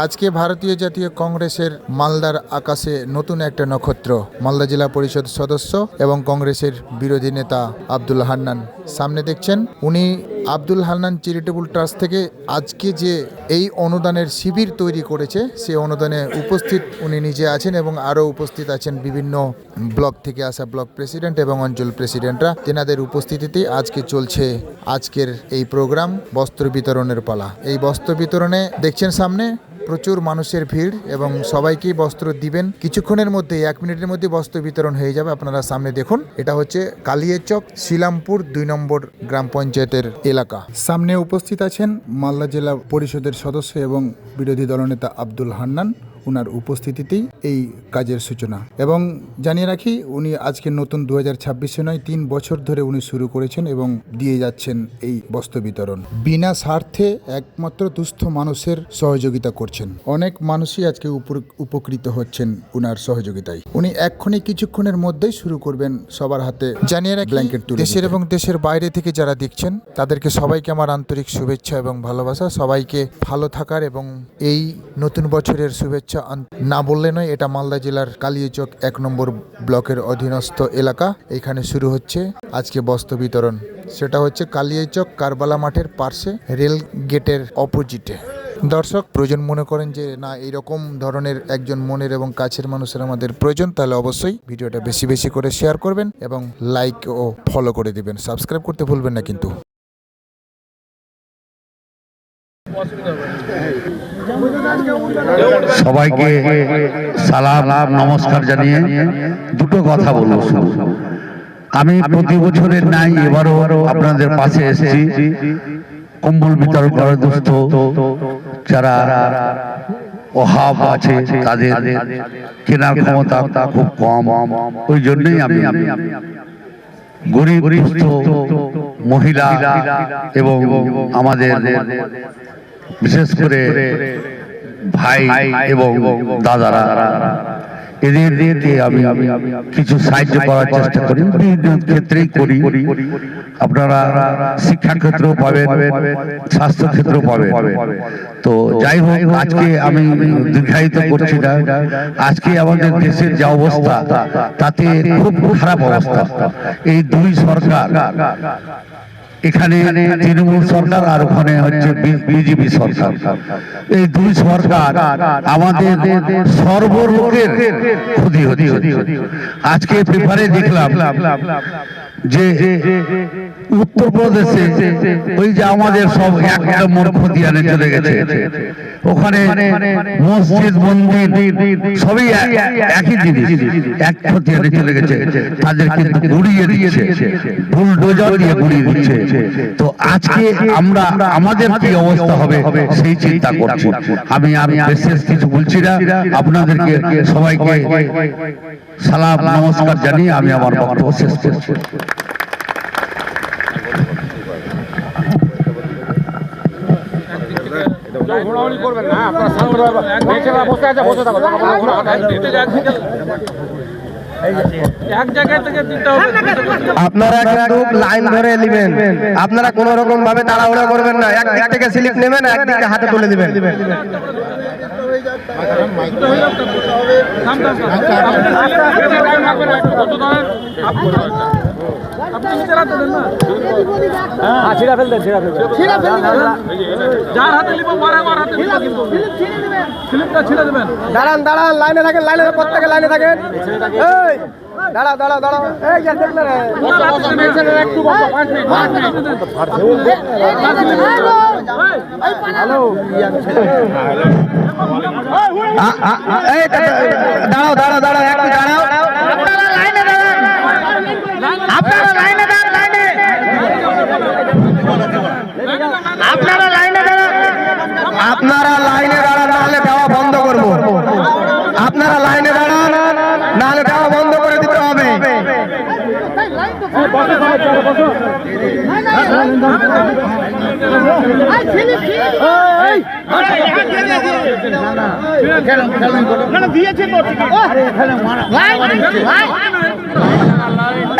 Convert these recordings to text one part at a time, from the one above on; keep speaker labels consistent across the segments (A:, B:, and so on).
A: আজকে ভারতীয় জাতীয় কংগ্রেসের মালদার আকাশে নতুন একটা নক্ষত্র, মালদা জেলা পরিষদ সদস্য এবং কংগ্রেসের বিরোধী নেতা আব্দুল হান্নান। সামনে দেখছেন, উনি আব্দুল হান্নান চ্যারিটেবল ট্রাস্ট থেকে আজকে যে এই অনুদানের শিবির তৈরি করেছে সেই অনুদানে উপস্থিত উনি নিজে আছেন এবং আরও উপস্থিত আছেন বিভিন্ন ব্লক থেকে আসা ব্লক প্রেসিডেন্ট এবং অঞ্চল প্রেসিডেন্টরা তেনাদের উপস্থিতিতে আজকে চলছে আজকের এই প্রোগ্রাম বস্ত্র বিতরণের পালা। এই বস্ত্র বিতরণে দেখছেন সামনে প্রচুর মানুষের ভিড় এবং সবাইকেই বস্ত্র দিবেন। কিছুক্ষণের মধ্যে, এক মিনিটের মধ্যে বস্ত্র বিতরণ হয়ে যাবে। আপনারা সামনে দেখুন, এটা হচ্ছে কালিয়াচক শিলামপুর দুই নম্বর গ্রাম পঞ্চায়েতের এলাকা। সামনে উপস্থিত আছেন মালদা জেলা পরিষদের সদস্য এবং বিরোধী দলনেতা আব্দুল হান্নান। উনার উপস্থিতিতেই এই কাজের সূচনা। এবং জানিয়ে রাখি উনি আজকে নতুন দু হাজার ছাব্বিশে নয় তিন বছর ধরে উনি শুরু করেছেন এবং দিয়ে যাচ্ছেন এই বস্ত্র বিতরণ। বিনা স্বার্থে একমাত্র দুস্থ মানুষের সহযোগিতা করছেন। অনেক মানুষই আজকে উপকৃত হচ্ছেন উনার সহযোগিতায়। উনি এক্ষুনি কিছুক্ষণের মধ্যেই শুরু করবেন সবার হাতে জানিয়ে রাখি ব্ল্যাঙ্কেট দেশের এবং দেশের বাইরে থেকে যারা দেখছেন তাদেরকে সবাইকে আমার আন্তরিক শুভেচ্ছা এবং ভালোবাসা। সবাইকে ভালো থাকার এবং এই নতুন বছরের শুভেচ্ছা আন- না বললে নয়, এটা মালদা জেলার কালিয়াচক এক নম্বর ব্লকের অধীনস্থ এলাকা। এখানে শুরু হচ্ছে আজকে বস্ত্র বিতরণ। সেটা হচ্ছে কালিয়াচক কারবালা মাঠের পার্শ্বে রেল গেটের অপোজিটে। দর্শক, প্রয়োজন মনে করেন যে, না এইরকম ধরনের একজন মনের এবং কাছের মানুষের আমাদের প্রয়োজন, তাহলে অবশ্যই ভিডিওটা বেশি বেশি করে শেয়ার করবেন এবং লাইক ও ফলো করে দিবেন। সাবস্ক্রাইব করতে ভুলবেন না কিন্তু।
B: সবাইকে সালাম, নমস্কার জানিয়ে দুটো কথা বলব আমি প্রতি বছরের নাই এবারও আপনাদের পাশে এসেছি। কম্বল বিতরণ করার দুস্থ যারা অভাব আছে, তাদের কেনার ক্ষমতা খুব কম। ওই জন্যই আমি গরিব মহিলা এবং আমাদের বিশেষ করে ভাই এবং দাদারা এদের দিয়ে আমি কিছু সাহায্য করার চেষ্টা করি, বিভিন্ন ক্ষেত্রেই করি। আপনারা শিক্ষা ক্ষেত্রেও পাবেন স্বাস্থ্য ক্ষেত্রেও পাবেন। তো যাই হোক, আজকে আমি দীর্ঘায়িত করছি না। আজকে আমাদের দেশের যে অবস্থা, তাতে খুব খারাপ অবস্থা। এই দুই সরকার এখানে তৃণমূল সরকার আর ওখানে হচ্ছে বিজেপি সরকার। এই দুই সরকার আমাদের সর্বরোগের ক্ষতি হচ্ছে। আজকে পেপারে দেখলাম যে উত্তরপ্রদেশে ওই যে আমাদের সব এক নম্বর চলে গেছে। ওখানে মসজিদ, মন্দির, সবই একই জিনিস। এক খতিয়ানে চলে গেছে। তাদের কিন্তু গুড়িয়ে দিচ্ছে। বুলডোজার দিয়ে গুড়িয়ে দিচ্ছে। তো আজকে আমরা, আমাদের কি অবস্থা হবে সেই চিন্তা করছি। আমি আমি বিশেষ কিছু বলছি না। আপনাদেরকে সবাইকে সালাম, নমস্কার জানিয়ে আমি আমার বক্তব্য শেষ করছি।
C: ঘোরাঘুরি করবেন না আপনারা সামনে বসে আছে বসে থাকো
D: এক জায়গায় থেকে দিতে হবে।
E: আপনারা কিন্তু লাইন ধরে নেবেন। আপনারা কোন রকম ভাবে তাড়াহুড়া করবেন না। এক একদিক থেকে স্লিপ নেবেন একদিকে হাতে তুলে দিবেন।
C: ছিঁড়া
D: যার হাতে কিন্তু স্লিপটা ছিঁড়ে দেবেন
E: দাঁড়ান দাঁড়ান লাইনে থাকেন লাইনে প্রত্যেকে লাইনে থাকেন। এই দাঁড়াও দাঁড়াও দাঁড়াও। এই যে
C: একটু বসো পাঁচ মিনিট পাঁচ মিনিট
E: আ- আ- আ- এই দাঁড়াও দাঁড়াও দাঁড়াও একটু দাঁড়াও। আপনারা লাইনে দাঁড়ান। আপনারা লাইনে দাঁড়ান লাইনে। আপনারা লাইনে দাঁড়ান। আপনারা লাইনে দাঁড়ান নাহলে দেওয়া বন্ধ করব আপনারা লাইনে দাঁড়ান নাহলে দেওয়া বন্ধ করে দিতে হবে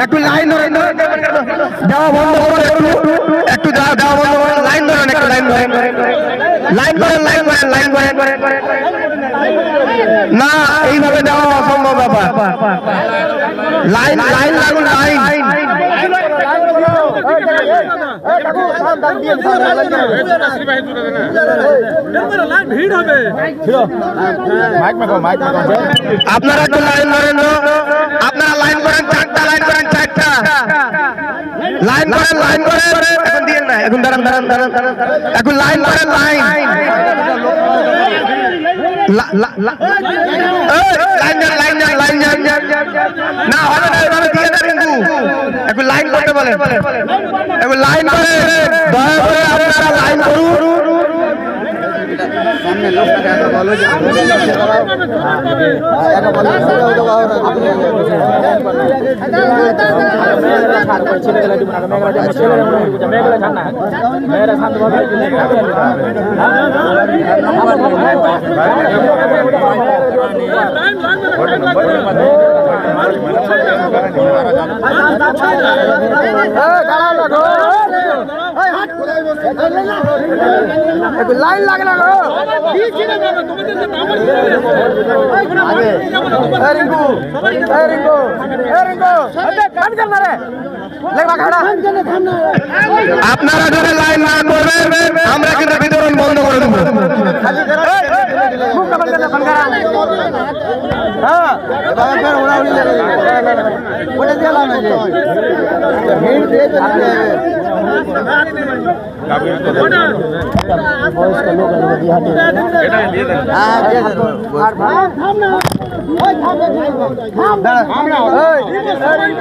E: একটু লাইন ধরেন দেওয়া বন্ধ করে, একটু। দেওয়া বন্ধ করে, লাইন ধরেন একটু লাইন ধরেন লাইন করেন লাইন করেন লাইন করেন না, এইভাবে দেওয়া অসম্ভব ব্যাপার। লাইন লাইন লাগুন, লাইন। আপনারা একটু লাইন করেন তো। আপনারা লাইন করেন চারটা লাইন করেন চারটা। লাইন করেন লাইন করেন। এখন দিয়ে না এখন দাঁড়ান দাঁড়ান দাঁড়ান। এখন লাইন করেন লাইন। লা- লা- লা- এই, লাইন লাইন লাইন যান না হবে না এভাবে দিয়ে দেন কিন্তু এখন লাইন করতে বলেন এখন লাইন দয়া করে আপনারা লাইন করুন।
D: না না
E: লাইন লাগে না
D: কি ছিড়ে যাবে তোমাদের তো নাম্বার ছিড়ে যাবে
E: এ রিঙ্কু এ রিঙ্কু এ রিঙ্কু কাট কর মারে লেবা খাড়া আপনারা যদি লাইন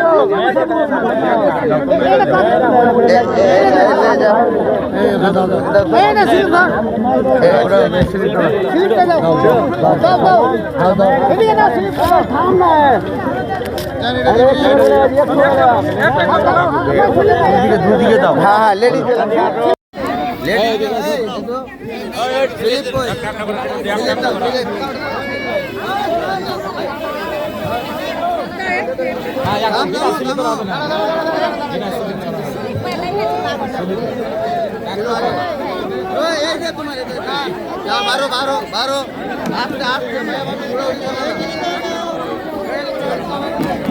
E: না করবেন আমরা কিন্তু বিতরণ বন্ধ